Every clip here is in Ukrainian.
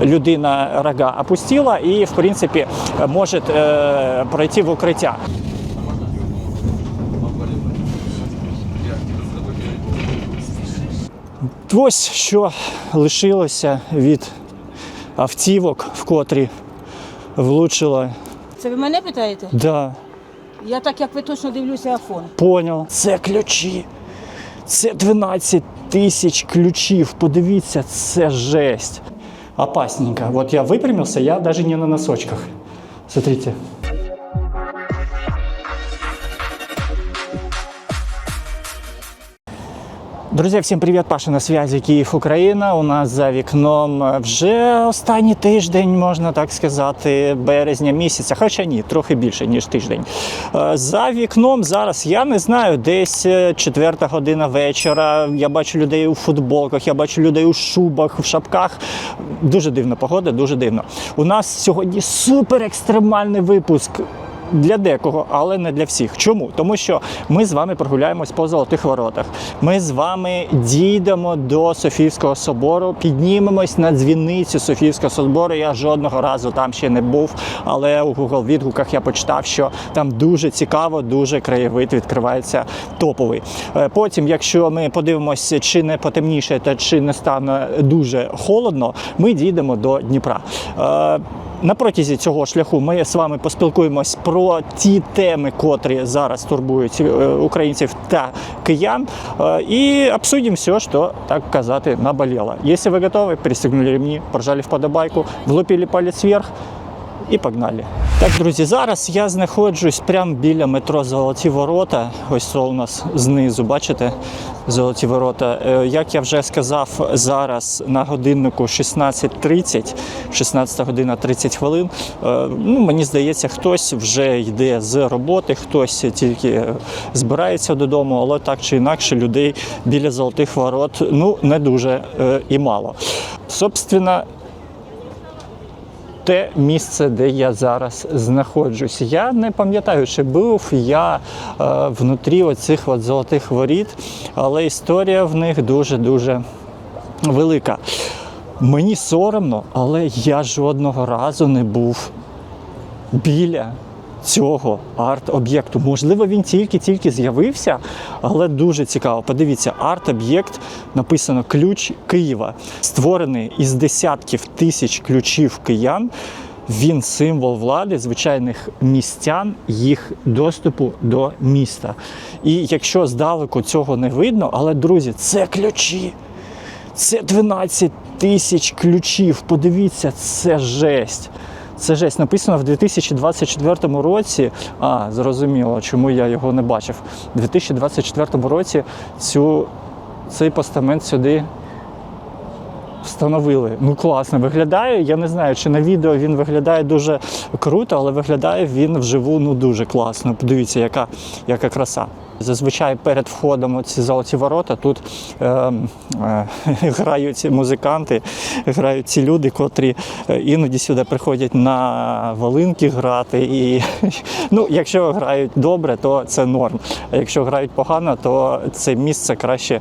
людина рога опустила і, в принципі, може е, пройти в укриття. Ось що лишилося від автівок, в котрі влучила. Це ви мене питаєте? Да, Я так як ви точно дивлюся афон. поняв. Це ключі. Це 12 тисяч ключів. Подивіться, це жесть. Опасненько. Вот я выпрямился, я даже не на носочках. Смотрите. Друзі, всім привіт! Паша на связі Київ, Україна. У нас за вікном вже останній тиждень, можна так сказати, березня місяця, хоча ні, трохи більше ніж тиждень. Е, За вікном зараз я не знаю, десь е, четверта година вечора. Я бачу людей у футболках, я бачу людей у шубах, в шапках. Дуже дивна погода, дуже дивно. У нас сьогодні супер екстремальний випуск для декого, але не для всіх. Чому? Тому що ми з вами прогуляємось по золотих воротах. Ми з вами дійдемо до Софійського собору, піднімемось на дзвіницю Софійського собору. Я жодного разу там ще не був, але у Google відгуках я почитав, що там дуже цікаво, дуже краєвид відкривається топовий. Е, Потім, якщо ми подивимося, чи не потемніше, та чи не стане дуже холодно, ми дійдемо до Дніпра. Е, на протязі цього шляху ми з вами поспілкуємось про ті теми, котрі зараз турбують е, українців та киян, е, і обсудимо все, що так казати наболело. Якщо ви готові, пристегнули ремні, прожали вподобайку, влупили палець вверх і погнали. Так, друзі, зараз я знаходжусь прямо біля метро Золоті Ворота. Ось це у нас знизу, бачите, Золоті Ворота. Е, Як я вже сказав, зараз на годиннику 16.30, 16 година 30 хвилин. Е, Ну, мені здається, хтось вже йде з роботи, хтось тільки збирається додому, але так чи інакше людей біля Золотих Ворот ну, не дуже е, і мало. Собственно, те місце, де я зараз знаходжусь. Я не пам'ятаю, чи був я е, внутрі оцих от золотих воріт, але історія в них дуже-дуже велика. Мені соромно, але я жодного разу не був біля цього арт-об'єкту. Можливо, він тільки-тільки з'явився, але дуже цікаво. Подивіться, арт-об'єкт написано Ключ Києва, створений із десятків тисяч ключів киян. Він символ влади звичайних містян, їх доступу до міста. І якщо здалеку цього не видно, але друзі, це ключі. Це 12 тисяч ключів. Подивіться, це жесть. Це жесть. Написано в 2024 році. А, зрозуміло, чому я його не бачив. У 2024 році цю, цей постамент сюди встановили. Ну класно виглядає. Я не знаю, чи на відео він виглядає дуже круто, але виглядає він вживу ну дуже класно. Подивіться, яка, яка краса. Зазвичай перед входом у ці золоті ворота тут е, е, грають музиканти, грають ці люди, котрі е, іноді сюди приходять на волинки грати. І ну, якщо грають добре, то це норм. А якщо грають погано, то це місце краще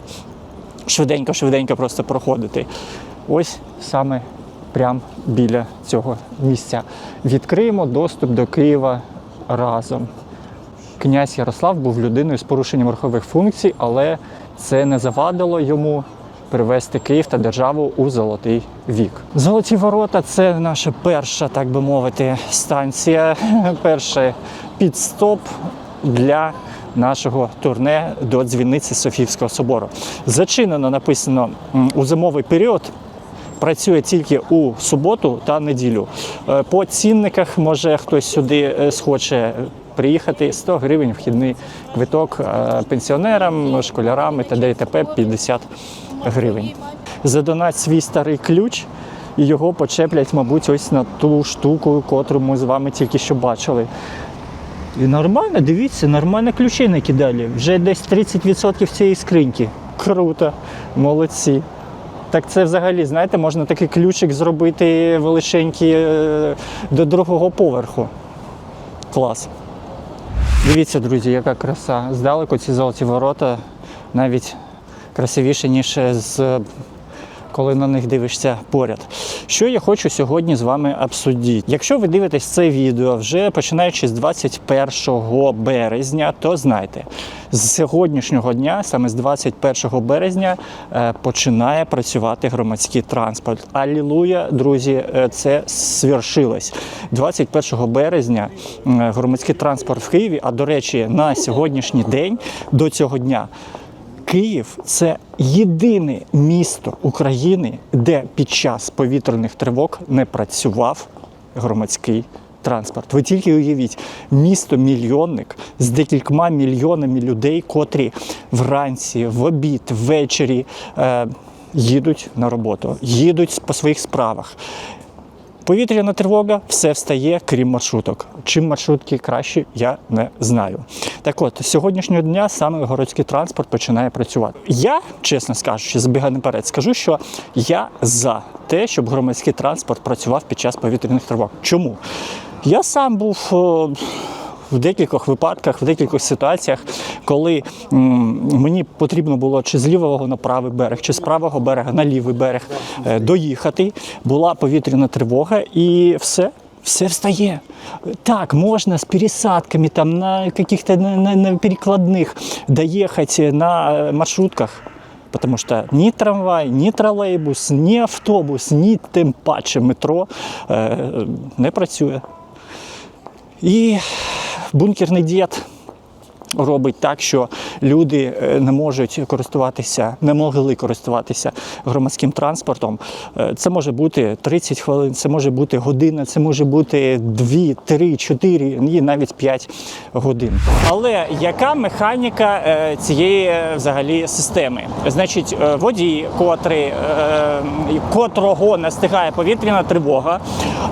швиденько-швиденько просто проходити. Ось саме прямо біля цього місця. Відкриємо доступ до Києва разом. Князь Ярослав був людиною з порушенням верхових функцій, але це не завадило йому привести Київ та державу у золотий вік. Золоті ворота це наша перша, так би мовити, станція, перший підстоп для нашого турне до дзвіниці Софійського собору. Зачинено написано у зимовий період. Працює тільки у суботу та неділю. Е, По цінниках може хтось сюди е, схоче приїхати 100 гривень вхідний квиток е, пенсіонерам, школярам і т.д. і т.п. 50 гривень. Задонать свій старий ключ і його почеплять, мабуть, ось на ту штуку, котру ми з вами тільки що бачили. І нормально, дивіться, нормально ключі накидали. Вже десь 30% цієї скриньки. Круто, молодці. Так це взагалі, знаєте, можна такий ключик зробити величенький е, до другого поверху. Клас. Дивіться, друзі, яка краса. Здалеку ці золоті ворота навіть красивіше, ніж з коли на них дивишся поряд. Що я хочу сьогодні з вами обсудити? Якщо ви дивитесь це відео вже починаючи з 21 березня, то знайте, з сьогоднішнього дня, саме з 21 березня, е, починає працювати громадський транспорт. Алілуя, друзі, е, це свершилось. 21 березня громадський транспорт в Києві, а до речі, на сьогоднішній день до цього дня. Київ це єдине місто України, де під час повітряних тривог не працював громадський транспорт. Ви тільки уявіть, місто мільйонник з декількома мільйонами людей, котрі вранці, в обід, ввечері е, їдуть на роботу, їдуть по своїх справах. Повітряна тривога, все встає, крім маршруток. Чим маршрутки кращі, я не знаю. Так от, з сьогоднішнього дня саме городський транспорт починає працювати. Я, чесно скажучи, збігаю наперед, скажу, що я за те, щоб громадський транспорт працював під час повітряних тривог. Чому? Я сам був. В декількох випадках, в декількох ситуаціях, коли мені потрібно було чи з лівого на правий берег, чи з правого берега на лівий берег е, доїхати, була повітряна тривога, і все. Все встає. Так, можна з пересадками там на каких-то на, на, на перекладних доехать на э, маршрутках. Потому что ни трамвай, ни тролейбус, ні автобус, ні тим паче метро е, не працює. І бункерний дід робить так, що люди е, не можуть користуватися, не могли користуватися громадським транспортом. Е, Це може бути 30 хвилин, це може бути година, це може бути 2, 3, 4 і навіть 5 годин. Але яка механіка е, цієї е, взагалі системи? Значить, водій, котрий, котрого настигає повітряна тривога,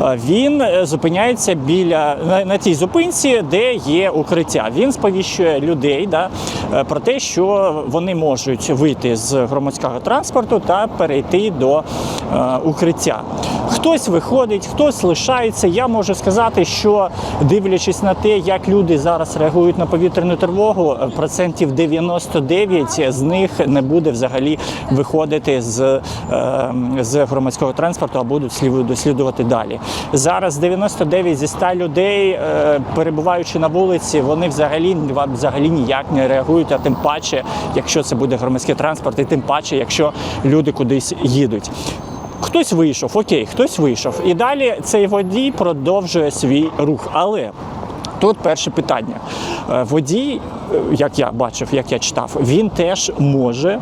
він зупиняється біля на, на тій зупинці, де є укриття. Він сповіщує людей да, про те, що вони можуть вийти з громадського транспорту та перейти до е, укриття. Хтось виходить, хтось лишається. Я можу сказати, що дивлячись на те, як люди зараз реагують на повітряну тривогу, е, процентів 99 з них не буде взагалі виходити з, е, з громадського транспорту, а будуть дослідувати далі. Зараз 99 зі 100 людей, е, перебуваючи на вулиці, вони взагалі взагалі ніяк не реагують, а тим паче, якщо це буде громадський транспорт, і тим паче, якщо люди кудись їдуть. Хтось вийшов, окей, хтось вийшов. І далі цей водій продовжує свій рух. Але тут перше питання. Е, Водій, е, як я бачив, як я читав, він теж може.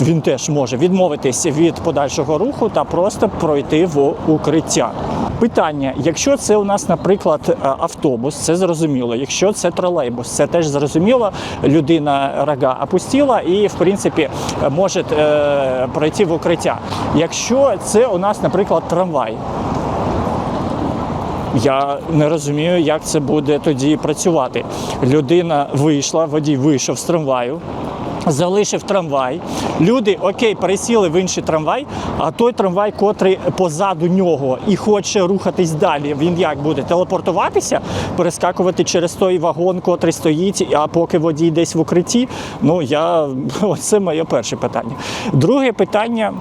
Він теж може відмовитися від подальшого руху та просто пройти в укриття. Питання: якщо це у нас, наприклад, е, автобус, це зрозуміло. Якщо це тролейбус, це теж зрозуміло. Людина рога опустила і, в принципі, може е, пройти в укриття. Якщо це у нас, наприклад, трамвай. Я не розумію, як це буде тоді працювати. Людина вийшла, водій вийшов з трамваю. Залишив трамвай. Люди окей, пересіли в інший трамвай, а той трамвай, котрий позаду нього і хоче рухатись далі, він як буде телепортуватися, перескакувати через той вагон, котрий стоїть, а поки водій десь в укритті. Ну я це моє перше питання. Друге питання.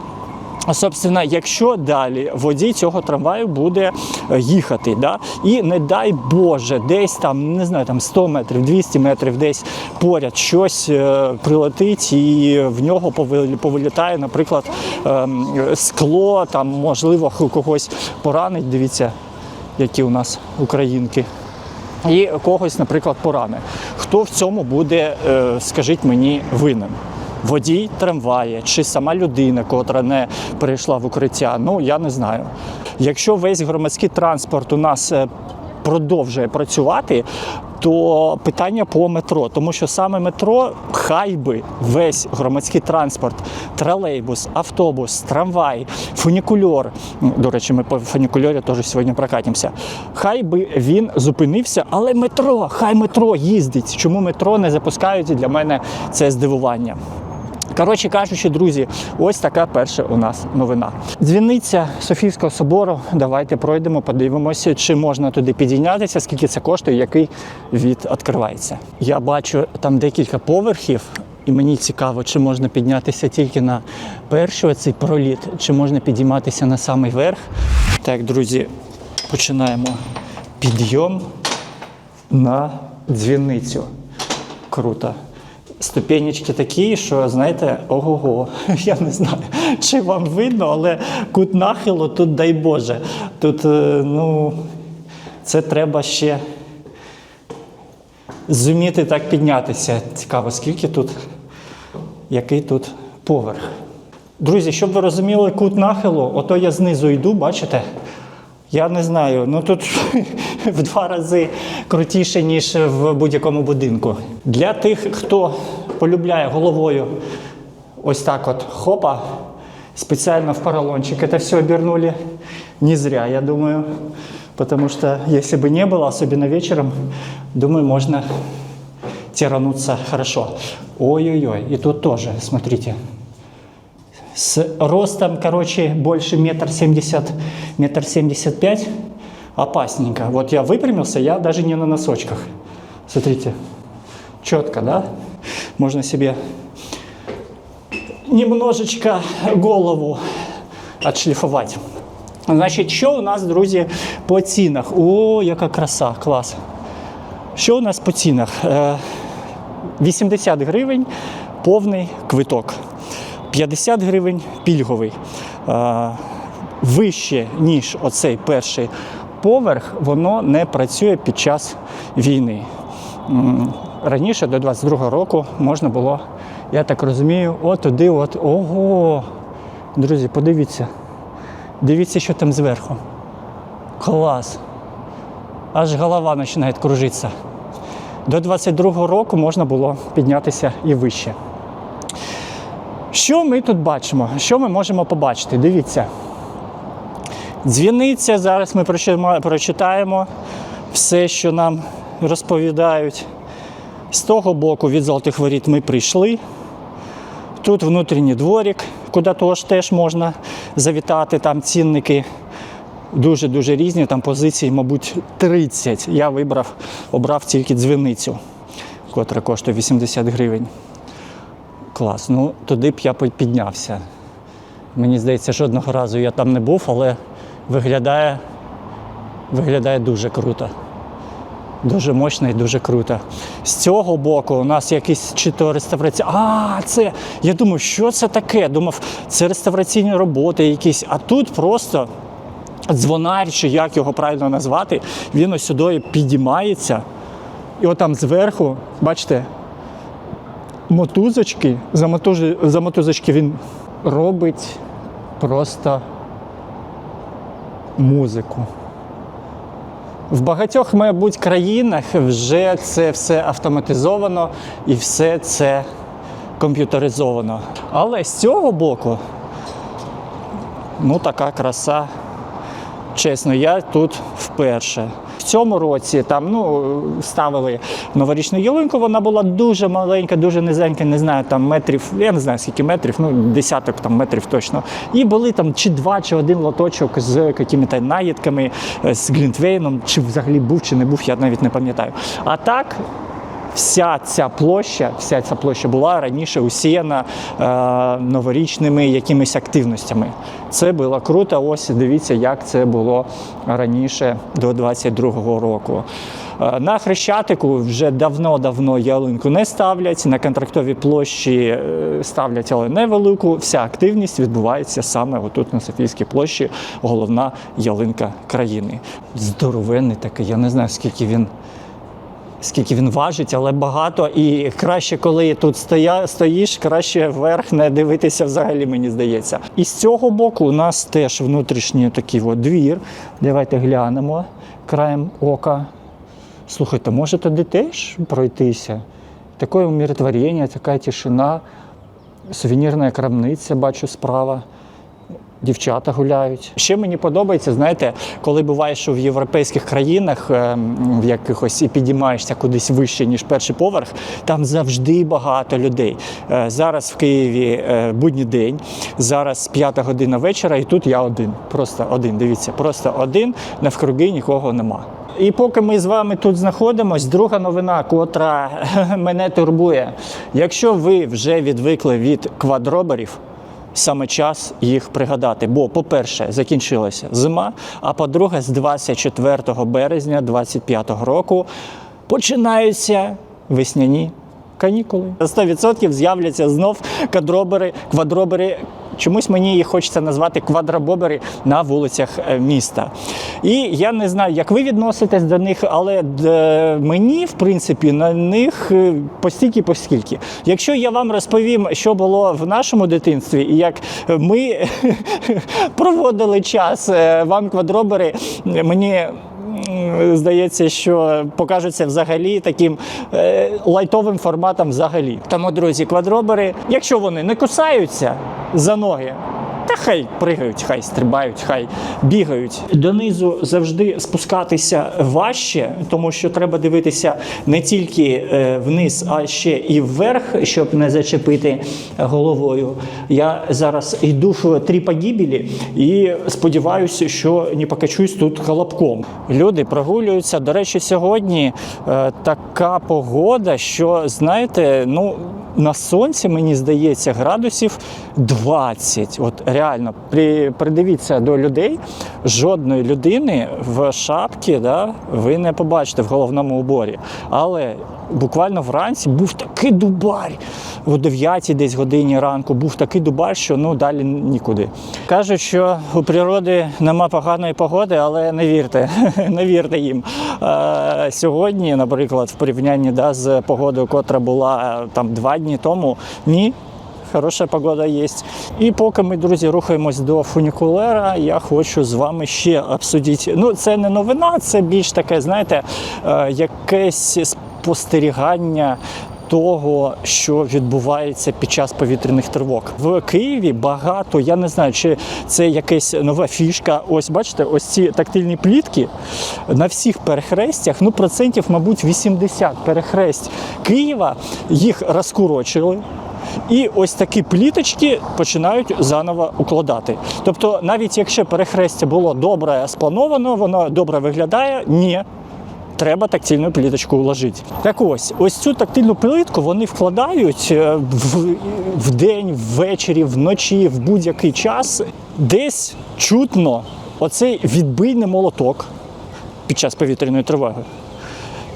Собственно, якщо далі водій цього трамваю буде е, їхати, да, і не дай Боже, десь там, не знаю, там 100 метрів, 200 метрів, десь поряд щось е, прилетить, і в нього повилітає, наприклад, ем, скло, там, можливо, когось поранить. Дивіться, які у нас українки. І когось, наприклад, поране. Хто в цьому буде, е, скажіть мені, винен? Водій трамвая чи сама людина, котра не перейшла в укриття? Ну я не знаю. Якщо весь громадський транспорт у нас е, продовжує працювати, то питання по метро, тому що саме метро, хай би весь громадський транспорт, тролейбус, автобус, трамвай, фунікульор. До речі, ми по фунікульорі теж сьогодні прокатимося. Хай би він зупинився, але метро, хай метро їздить. Чому метро не запускають? Для мене це здивування. Коротше кажучи, друзі, ось така перша у нас новина. Дзвіниця Софійського собору. Давайте пройдемо, подивимося, чи можна туди підійнятися, скільки це коштує, який від відкривається. Я бачу там декілька поверхів. І мені цікаво, чи можна піднятися тільки на перший цей проліт, чи можна підійматися на самий верх. Так, друзі, починаємо підйом на дзвіницю. Круто. Ступенечки такі, що знаєте, ого-го, я не знаю, чи вам видно, але кут нахилу тут, дай Боже. Тут, е, ну, це треба ще зуміти так піднятися. Цікаво, скільки тут, який тут поверх. Друзі, щоб ви розуміли кут нахилу, ото я знизу йду, бачите? Я не знаю, ну тут в два рази крутіше, ніж в будь-якому будинку. Для тих, хто полюбляє головою ось так от хопа, специально в поролончик это все обернули. Не зря, я думаю. Потому что если бы не было, особенно вечером, думаю, можно тирануться хорошо. Ой-ой-ой, и тут тоже, смотрите, с ростом, короче, больше метр семьдесят, метр семьдесят пять, опасненько. Вот я выпрямился, я даже не на носочках. Смотрите, четко, да? Можно себе немножечко голову отшліфувати. Значить, що у нас, друзі, по цінах? О, яка краса, клас. Що у нас по цінах? Е, 80 гривень повний квиток. 50 гривень пільговий. Е, Вище, ніж оцей перший поверх, воно не працює під час війни. Раніше, до 22-го року, можна було, я так розумію, от туди, от. Ого! Друзі, подивіться. Дивіться, що там зверху. Клас. Аж голова починає кружитися. До 22-го року можна було піднятися і вище. Що ми тут бачимо? Що ми можемо побачити? Дивіться. Дзвіниця, зараз ми прочитаємо все, що нам розповідають. З того боку від Золотих Воріт ми прийшли. Тут внутрішній дворик, куди теж можна завітати, там цінники дуже-дуже різні, там позицій, мабуть, 30. Я вибрав, обрав тільки дзвіницю, котра коштує 80 гривень. Клас. Ну, туди б я піднявся. Мені здається, жодного разу я там не був, але виглядає, виглядає дуже круто. Дуже мощно і дуже круто. З цього боку у нас якісь чи то реставрація. А, це. Я думав, що це таке? Думав, це реставраційні роботи якісь. А тут просто дзвонар, чи як його правильно назвати, він ось сюди підіймається. І отам зверху, бачите, мотузочки, за, мотузи, за мотузочки він робить просто музику. В багатьох, мабуть, країнах вже це все автоматизовано і все це комп'ютеризовано. Але з цього боку, ну така краса. Чесно, я тут вперше. Цьому році там ну, ставили новорічну ялинку, вона була дуже маленька, дуже низенька, не знаю, там метрів, я не знаю скільки метрів, ну десяток там метрів точно. І були там чи два, чи один лоточок з якими-то наїдками, е, з глінтвейном, чи взагалі був, чи не був, я навіть не пам'ятаю. А так, вся ця площа, вся ця площа була раніше усіяна е, новорічними якимись активностями. Це було круто. Ось дивіться, як це було раніше до 22-го року. Е, На Хрещатику вже давно-давно ялинку не ставлять. На контрактовій площі е, ставлять, але невелику. Вся активність відбувається саме отут на Софійській площі, головна ялинка країни. Здоровенний такий, я не знаю, скільки він скільки він важить, але багато. І краще, коли тут стоя, стоїш, краще вверх не дивитися взагалі, мені здається. І з цього боку у нас теж внутрішній такий от двір. Давайте глянемо краєм ока. Слухайте, може туди теж пройтися? Таке умиротворення, така тишина, сувенірна крамниця, бачу справа. Дівчата гуляють. Ще мені подобається, знаєте, коли буваєш що в європейських країнах, ем, в якихось і підіймаєшся кудись вище, ніж перший поверх, там завжди багато людей. Е, Зараз в Києві е, будній день, зараз п'ята година вечора, і тут я один. Просто один. Дивіться, просто один, навкруги нікого нема. І поки ми з вами тут знаходимось, друга новина, котра мене турбує. Якщо ви вже відвикли від квадроберів, саме час їх пригадати. Бо, по-перше, закінчилася зима, а по-друге, з 24 березня 2025 року починаються весняні канікули. 100% з'являться знов кадробери, квадробери. Чомусь мені їх хочеться назвати квадробобери на вулицях е, міста. І я не знаю, як ви відноситесь до них, але мені, в принципі, на них е, постільки поскільки. Якщо я вам розповім, що було в нашому дитинстві, і як ми проводили час, е, вам квадробери, мені здається, що покажуться взагалі таким е, лайтовим форматом взагалі. Тому, друзі, квадробери, якщо вони не кусаються за ноги. Та хай пригають, хай стрибають, хай бігають. Донизу завжди спускатися важче, тому що треба дивитися не тільки е, вниз, а ще і вверх, щоб не зачепити головою. Я зараз йду в три погибелі і сподіваюся, що не покачусь тут колобком. Люди прогулюються. До речі, сьогодні е, така погода, що знаєте, ну. На сонці, мені здається, градусів 20. От реально, при, придивіться до людей, жодної людини в шапці да, ви не побачите в головному уборі. Але буквально вранці був такий дубар. О 9 десь годині ранку був такий дубар, що ну далі нікуди. Кажуть, що у природи нема поганої погоди, але не вірте, не вірте їм. Е, сьогодні, наприклад, в порівнянні да, з погодою, котра була е, там два дні тому, ні. Хороша погода є. І поки ми, друзі, рухаємось до фунікулера, я хочу з вами ще обсудити. Ну, це не новина, це більш таке, знаєте, е, якесь спостерігання. Того, що відбувається під час повітряних тривог в Києві, багато. Я не знаю, чи це якась нова фішка. Ось бачите, ось ці тактильні плітки на всіх перехрестях. Ну, процентів, мабуть, 80 перехресть Києва їх розкурочили. І ось такі пліточки починають заново укладати. Тобто, навіть якщо перехрестя було добре сплановано, воно добре виглядає, ні. Треба тактильну пліточку вложити. Так ось, ось цю тактильну плитку вони вкладають е, в, в день, ввечері, вночі, в будь-який час. Десь чутно оцей відбийний молоток під час повітряної тривоги.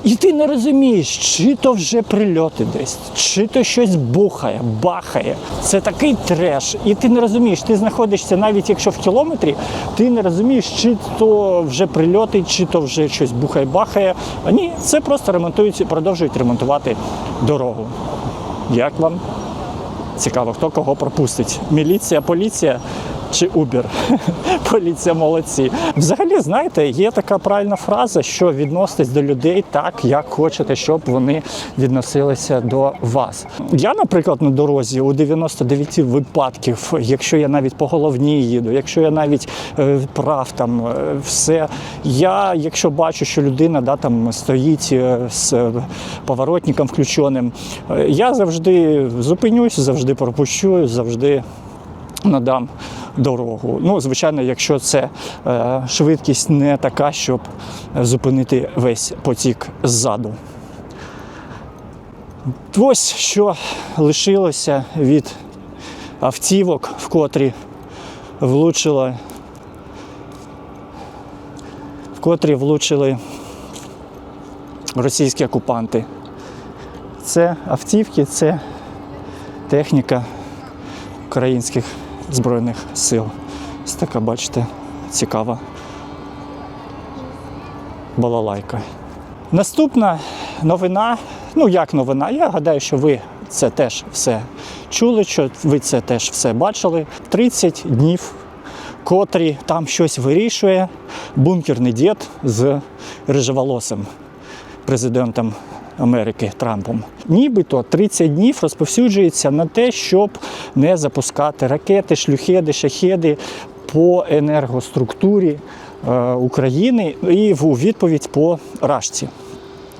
І ти не розумієш, чи то вже прильоти десь, чи то щось бухає, бахає. Це такий треш. І ти не розумієш, ти знаходишся навіть якщо в кілометрі, ти не розумієш, чи то вже прильоти, чи то вже щось бухає, бахає. А ні, це просто ремонтують, продовжують ремонтувати дорогу. Як вам? Цікаво, хто кого пропустить? Міліція, поліція чи Uber? Поліція молодці. Взагалі, знаєте, є така правильна фраза, що відноситесь до людей так, як хочете, щоб вони відносилися до вас. Я, наприклад, на дорозі у 99 випадків, якщо я навіть по головній їду, якщо я навіть е, прав там е, все. Я, якщо бачу, що людина да, там стоїть е, з поворотником включеним, е, я завжди зупинюсь, завжди пропущу, завжди надам дорогу. Ну, звичайно, якщо це е, швидкість не така, щоб зупинити весь потік ззаду. Ось що лишилося від автівок, в котрі влучили, в котрі влучили російські окупанти. Це автівки, це техніка українських збройних сил. Ось така, бачите, цікава балалайка. Наступна новина, ну як новина, я гадаю, що ви це теж все чули, що ви це теж все бачили. 30 днів, котрі там щось вирішує бункерний дід з рижеволосим президентом Америки Трампом. Нібито 30 днів розповсюджується на те, щоб не запускати ракети, шлюхеди, шахеди по енергоструктурі е, України і в відповідь по Рашці.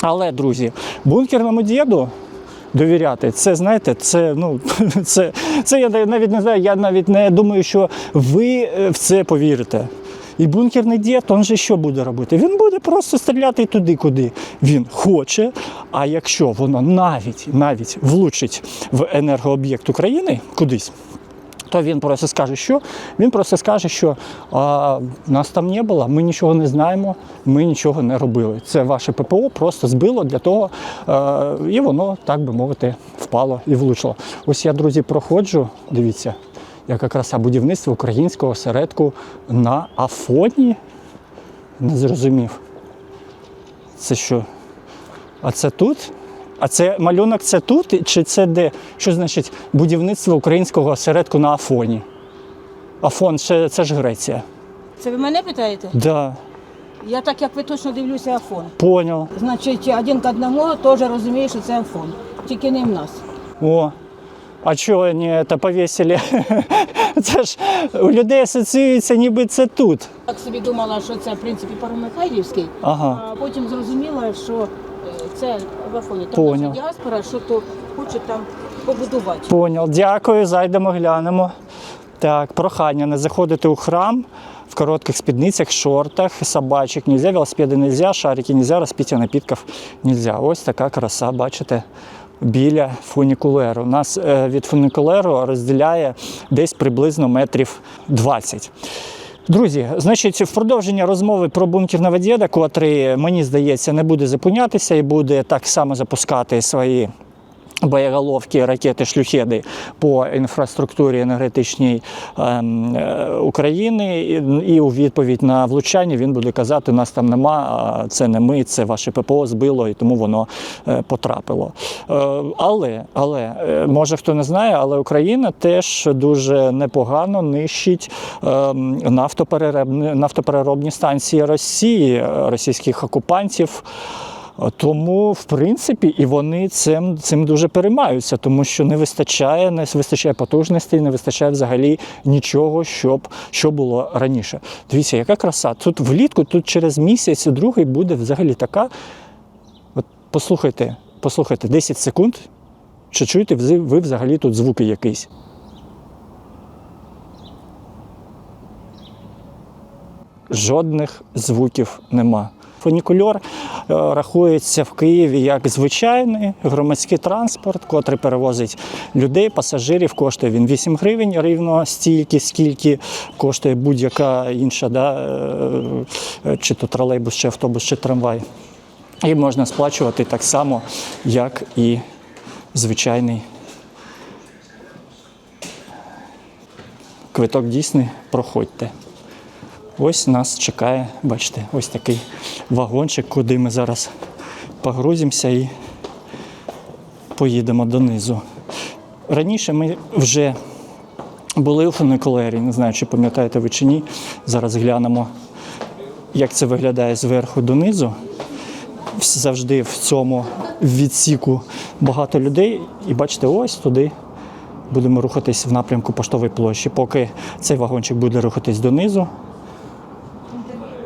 Але, друзі, бункерному діду довіряти, це знаєте, це ну це, це я навіть не знаю. Я навіть не думаю, що ви е, в це повірите. І бункерний дід, він же що буде робити? Він буде просто стріляти туди, куди він хоче. А якщо воно навіть навіть влучить в енергооб'єкт України кудись, то він просто скаже, що він просто скаже, що а, нас там не було, ми нічого не знаємо, ми нічого не робили. Це ваше ППО просто збило для того, е, і воно, так би мовити, впало і влучило. Ось я, друзі, проходжу. Дивіться, яка краса будівництва українського осередку на Афоні. Не зрозумів. Це що? А це тут? А це малюнок це тут? Чи це де? Що значить будівництво українського осередку на Афоні? Афон це, це ж Греція. Це ви мене питаєте? Да, Я так як ви точно дивлюся Афон. поняв. Значить, один к одному теж розуміє, що це Афон. Тільки не в нас. О. А чого вони це повісили? Це ж у людей асоціюється, ніби це тут. Так собі думала, що це в принципі Паромихайлівський, Ага. а потім зрозуміла, що е, це в Афоні. Поняв. наша діаспора, що то хоче там побудувати. Поняв. Дякую, зайдемо, глянемо. Так, прохання не заходити у храм в коротких спідницях, шортах, собачок нельзя, велосипеди нельзя, шарики нельзя, розпиття напітків нельзя. Ось така краса, бачите, біля фунікулеру. Нас е, від фунікулеру розділяє десь приблизно метрів 20. Друзі, значить, в продовження розмови про бункерного вед'єда, котрий, мені здається, не буде зупинятися і буде так само запускати свої боєголовки, ракети, шлюхеди по інфраструктурі енергетичній ем, е, України, і, у відповідь на влучання він буде казати, нас там нема, це не ми, це ваше ППО збило, і тому воно е, потрапило. Е, але, але може хто не знає, але Україна теж дуже непогано нищить ем, нафтопереробні, станції Росії, російських окупантів. Тому, в принципі, і вони цим, цим дуже переймаються, тому що не вистачає, не вистачає потужностей, не вистачає взагалі нічого, щоб що було раніше. Дивіться, яка краса. Тут влітку, тут через місяць, другий буде взагалі така. От послухайте, послухайте, 10 секунд. Чи чуєте ви взагалі тут звуки якісь? Жодних звуків нема. Фунікульор е, рахується в Києві як звичайний громадський транспорт, котрий перевозить людей, пасажирів. Коштує він 8 гривень рівно стільки, скільки коштує будь-яка інша, да, е, чи то тролейбус, чи автобус, чи трамвай. І можна сплачувати так само, як і звичайний квиток дійсний, проходьте. Ось нас чекає, бачите, ось такий вагончик, куди ми зараз погрузимося і поїдемо донизу. Раніше ми вже були у фуникулері, не знаю, чи пам'ятаєте ви чи ні. Зараз глянемо, як це виглядає зверху донизу. Завжди в цьому відсіку багато людей. І бачите, ось туди будемо рухатись в напрямку поштової площі. Поки цей вагончик буде рухатись донизу,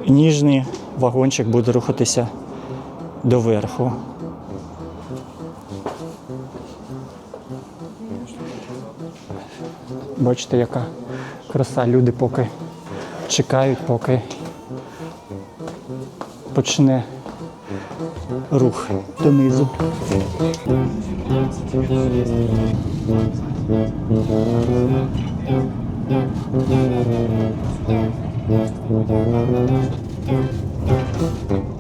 ніжний вагончик буде рухатися доверху. Бачите, яка краса. Люди поки чекають, поки почне рух донизу. Thank you.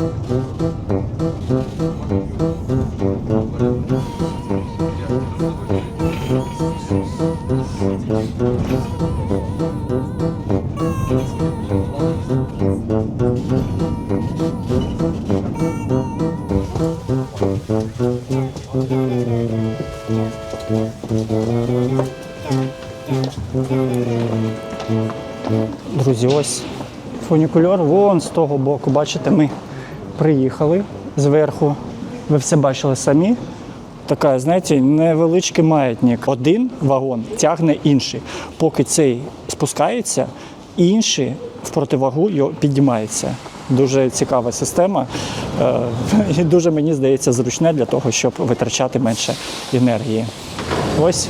Друзі, ось фунікульор вон з того боку. Бачите, ми приїхали зверху. Ви все бачили самі. Така, знаєте, невеличкий маятник. Один вагон тягне інший. Поки цей спускається, інший в противагу його піднімається. Дуже цікава система. Е, І дуже мені здається зручне для того, щоб витрачати менше енергії. Ось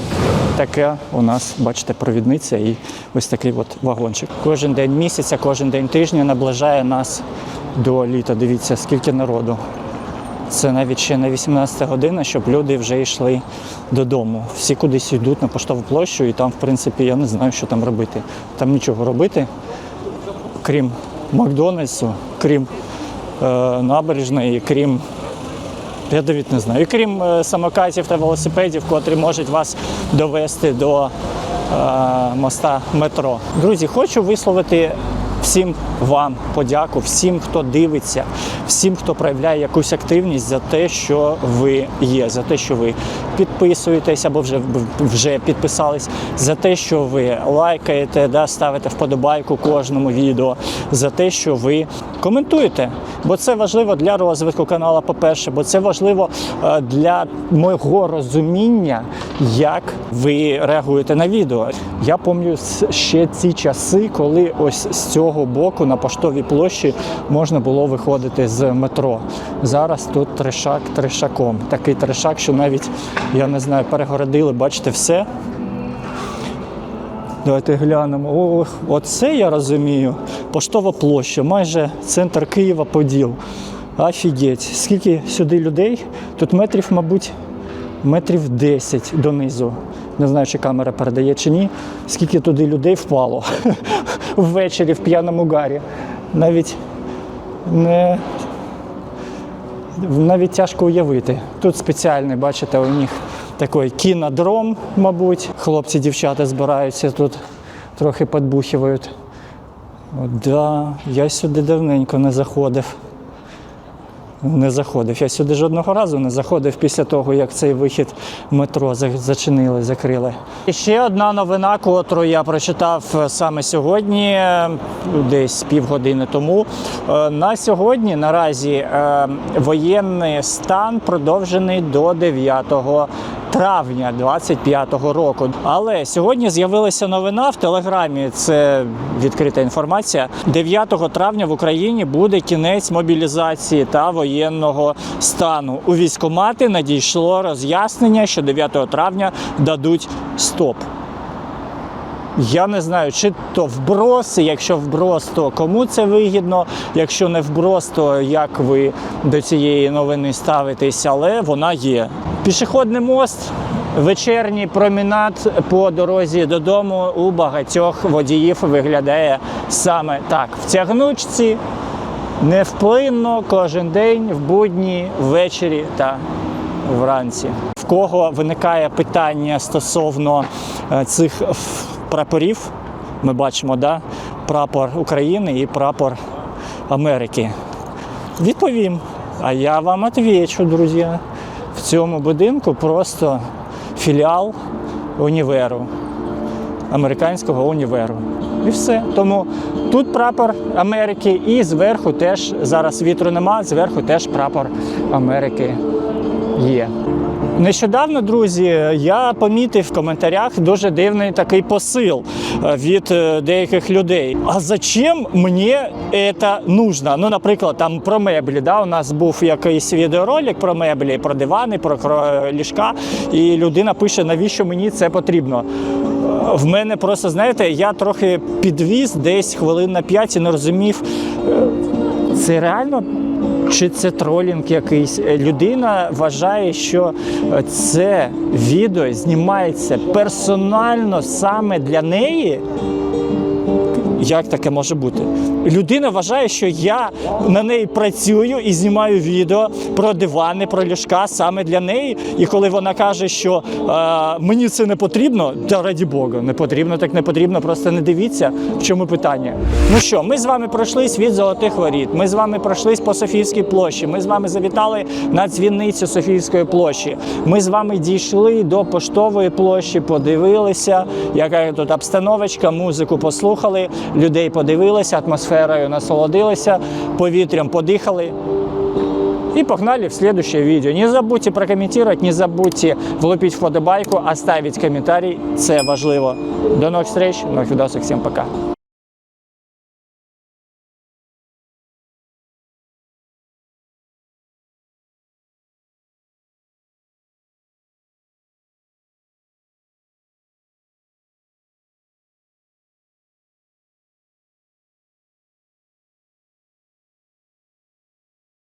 таке у нас, бачите, провідниця і ось такий от вагончик. Кожен день місяця, кожен день тижня наближає нас до літа. Дивіться, скільки народу. Це навіть ще не 18 година, щоб люди вже йшли додому. Всі кудись йдуть на поштову площу, і там, в принципі, я не знаю, що там робити. Там нічого робити, крім Макдональдсу, крім е, набережної, крім я навіть не знаю. І крім е, самокатів та велосипедів, котрі можуть вас довести до е, моста метро. Друзі, хочу висловити всім вам подяку, всім, хто дивиться, всім, хто проявляє якусь активність за те, що ви є, за те, що ви підписуєтесь або вже, вже підписались, за те, що ви лайкаєте, да, ставите вподобайку кожному відео, за те, що ви коментуєте. Бо це важливо для розвитку каналу, по-перше, бо це важливо е, для мого розуміння, як ви реагуєте на відео. Я пам'ятаю ще ці часи, коли ось з цього боку на поштовій площі можна було виходити з метро. Зараз тут тришак тришаком. Такий тришак, що навіть я не знаю, перегородили, бачите, все. Давайте глянемо. Ох, оце я розумію. Поштова площа, майже центр Києва Поділ. Офігеть, скільки сюди людей? Тут метрів, мабуть, метрів 10 донизу. Не знаю, чи камера передає чи ні. Скільки туди людей впало ввечері в п'яному гарі. Навіть не навіть тяжко уявити. Тут спеціальний, бачите, у них такий кінодром, мабуть. Хлопці, дівчата збираються тут, трохи підбухивають. От, да, я сюди давненько не заходив. Не заходив. Я сюди жодного разу не заходив після того, як цей вихід метро зачинили, закрили. І ще одна новина, котру я прочитав е, саме сьогодні, е, десь півгодини тому. Е, На сьогодні наразі воєнний стан продовжений до 9 травня 25-го року. Але сьогодні з'явилася новина в телеграмі. Це відкрита інформація. 9 травня в Україні буде кінець мобілізації та воєнного стану. У військкомати надійшло роз'яснення, що 9 травня дадуть стоп. Я не знаю, чи то вброс, якщо вброс, то кому це вигідно. Якщо не вброс, то як ви до цієї новини ставитесь, але вона є. Пішохідний мост, вечірній промінад по дорозі додому у багатьох водіїв виглядає саме так. В тягнучці невплинно кожен день в будні, ввечері та вранці. В кого виникає питання стосовно е, цих прапорів, ми бачимо, да? прапор України і прапор Америки. Відповім. А я вам відповідаю, друзі. В цьому будинку просто філіал універу, американського універу. І все. Тому тут прапор Америки, і зверху теж зараз вітру нема, зверху теж прапор Америки є. Нещодавно, друзі, я помітив в коментарях дуже дивний такий посил е, від е, деяких людей. А зачем мені це нужно? Ну, наприклад, там про меблі. Да? У нас був якийсь відеоролик про меблі, про дивани, про кро- ліжка, і людина пише, навіщо мені це потрібно. Е, В мене просто, знаєте, я трохи підвіз десь хвилин на п'ять і не розумів, е, це реально чи це тролінг якийсь? Е, Людина вважає, що е, це відео знімається персонально саме для неї. Як таке може бути? Людина вважає, що я на неї працюю і знімаю відео про дивани, про ліжка саме для неї. І коли вона каже, що е, мені це не потрібно, та раді Бога, не потрібно, так не потрібно. Просто не дивіться, в чому питання. Ну що, ми з вами пройшли світ золотих воріт. Ми з вами пройшлись по Софійській площі. Ми з вами завітали на дзвіницю Софійської площі. Ми з вами дійшли до поштової площі, подивилися, яка тут обстановочка, музику послухали, людей подивилися, атмосферою насолодилися, повітрям подихали. И погнали в следующее видео. Не забудьте прокомментировать, не забудьте влупить вподобайку, оставить комментарий. Це важливо. До нових встреч, нових відосів. Всім пока.